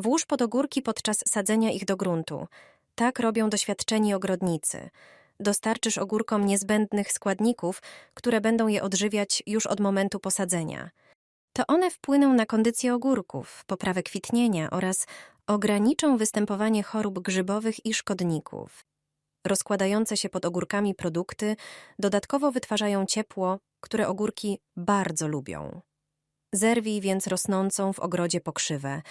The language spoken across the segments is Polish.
Włóż pod ogórki podczas sadzenia ich do gruntu. Tak robią doświadczeni ogrodnicy. Dostarczysz ogórkom niezbędnych składników, które będą je odżywiać już od momentu posadzenia. To one wpłyną na kondycję ogórków, poprawę kwitnienia oraz ograniczą występowanie chorób grzybowych i szkodników. Rozkładające się pod ogórkami produkty dodatkowo wytwarzają ciepło, które ogórki bardzo lubią. Zerwij więc rosnącą w ogrodzie pokrzywę.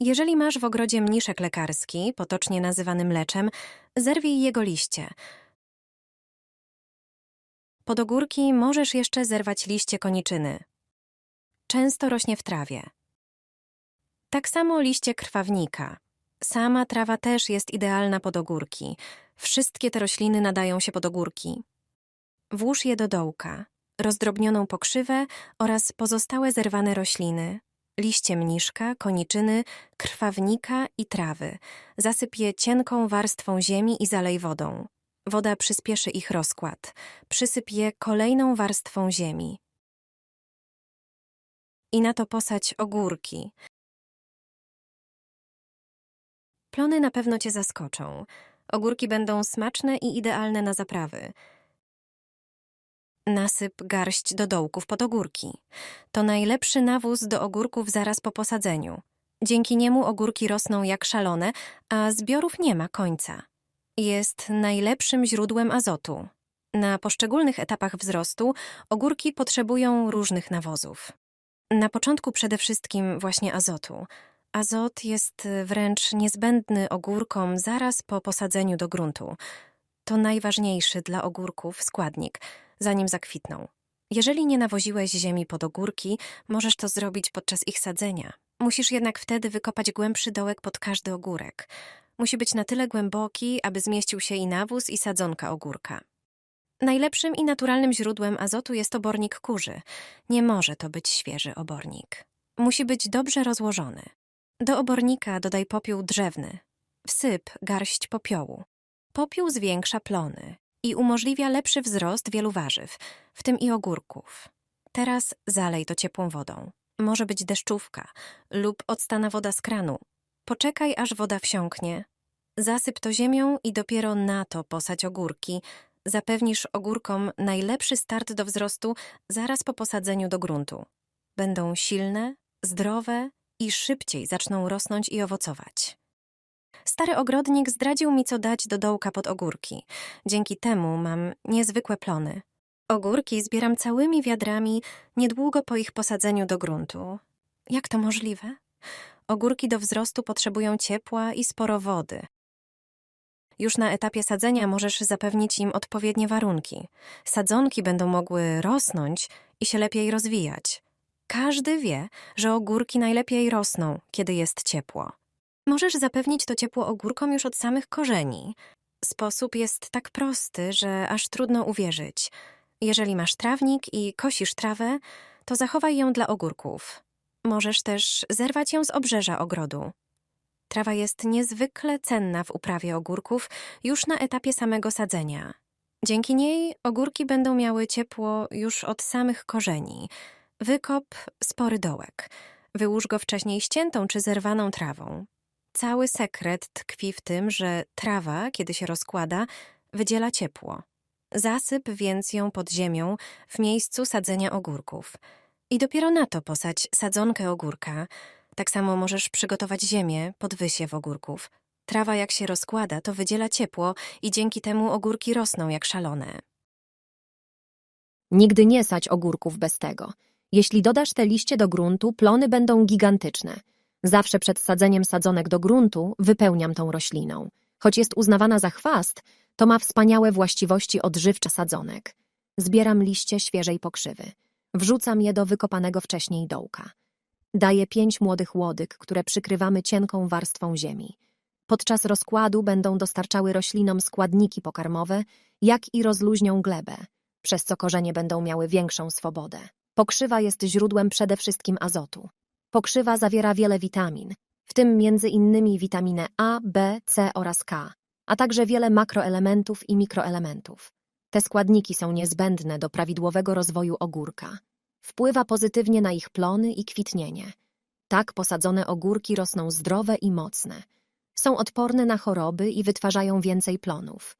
Jeżeli masz w ogrodzie mniszek lekarski, potocznie nazywany mleczem, zerwij jego liście. Pod ogórki możesz jeszcze zerwać liście koniczyny. Często rośnie w trawie. Tak samo liście krwawnika. Sama trawa też jest idealna pod ogórki. Wszystkie te rośliny nadają się pod ogórki. Włóż je do dołka, rozdrobnioną pokrzywę oraz pozostałe zerwane rośliny, liście mniszka, koniczyny, krwawnika i trawy. Zasyp je cienką warstwą ziemi i zalej wodą. Woda przyspieszy ich rozkład. Przysyp je kolejną warstwą ziemi. I na to posadź ogórki. Plony na pewno cię zaskoczą. Ogórki będą smaczne i idealne na zaprawy. Nasyp garść do dołków pod ogórki. To najlepszy nawóz do ogórków zaraz po posadzeniu. Dzięki niemu ogórki rosną jak szalone, a zbiorów nie ma końca. Jest najlepszym źródłem azotu. Na poszczególnych etapach wzrostu ogórki potrzebują różnych nawozów. Na początku przede wszystkim właśnie azotu. Azot jest wręcz niezbędny ogórkom zaraz po posadzeniu do gruntu. To najważniejszy dla ogórków składnik, zanim zakwitną. Jeżeli nie nawoziłeś ziemi pod ogórki, możesz to zrobić podczas ich sadzenia. Musisz jednak wtedy wykopać głębszy dołek pod każdy ogórek. Musi być na tyle głęboki, aby zmieścił się i nawóz, i sadzonka ogórka. Najlepszym i naturalnym źródłem azotu jest obornik kurzy. Nie może to być świeży obornik. Musi być dobrze rozłożony. Do obornika dodaj popiół drzewny. Wsyp garść popiołu. Popiół zwiększa plony i umożliwia lepszy wzrost wielu warzyw, w tym i ogórków. Teraz zalej to ciepłą wodą. Może być deszczówka lub odstana woda z kranu. Poczekaj, aż woda wsiąknie. Zasyp to ziemią i dopiero na to posadź ogórki. Zapewnisz ogórkom najlepszy start do wzrostu zaraz po posadzeniu do gruntu. Będą silne, zdrowe i szybciej zaczną rosnąć i owocować. Stary ogrodnik zdradził mi, co dać do dołka pod ogórki. Dzięki temu mam niezwykłe plony. Ogórki zbieram całymi wiadrami niedługo po ich posadzeniu do gruntu. Jak to możliwe? Ogórki do wzrostu potrzebują ciepła i sporo wody. Już na etapie sadzenia możesz zapewnić im odpowiednie warunki. Sadzonki będą mogły rosnąć i się lepiej rozwijać. Każdy wie, że ogórki najlepiej rosną, kiedy jest ciepło. Możesz zapewnić to ciepło ogórkom już od samych korzeni. Sposób jest tak prosty, że aż trudno uwierzyć. Jeżeli masz trawnik i kosisz trawę, to zachowaj ją dla ogórków. Możesz też zerwać ją z obrzeża ogrodu. Trawa jest niezwykle cenna w uprawie ogórków już na etapie samego sadzenia. Dzięki niej ogórki będą miały ciepło już od samych korzeni. Wykop spory dołek. Wyłóż go wcześniej ściętą czy zerwaną trawą. Cały sekret tkwi w tym, że trawa, kiedy się rozkłada, wydziela ciepło. Zasyp więc ją pod ziemią w miejscu sadzenia ogórków. I dopiero na to posadź sadzonkę ogórka. Tak samo możesz przygotować ziemię pod wysiew ogórków. Trawa jak się rozkłada, to wydziela ciepło i dzięki temu ogórki rosną jak szalone. Nigdy nie sadź ogórków bez tego. Jeśli dodasz te liście do gruntu, plony będą gigantyczne. Zawsze przed sadzeniem sadzonek do gruntu wypełniam tą rośliną. Choć jest uznawana za chwast, to ma wspaniałe właściwości odżywcze sadzonek. Zbieram liście świeżej pokrzywy. Wrzucam je do wykopanego wcześniej dołka. Daję pięć młodych łodyg, które przykrywamy cienką warstwą ziemi. Podczas rozkładu będą dostarczały roślinom składniki pokarmowe, jak i rozluźnią glebę, przez co korzenie będą miały większą swobodę. Pokrzywa jest źródłem przede wszystkim azotu. Pokrzywa zawiera wiele witamin, w tym między innymi witaminę A, B, C oraz K, a także wiele makroelementów i mikroelementów. Te składniki są niezbędne do prawidłowego rozwoju ogórka. Wpływa pozytywnie na ich plony i kwitnienie. Tak posadzone ogórki rosną zdrowe i mocne. Są odporne na choroby i wytwarzają więcej plonów.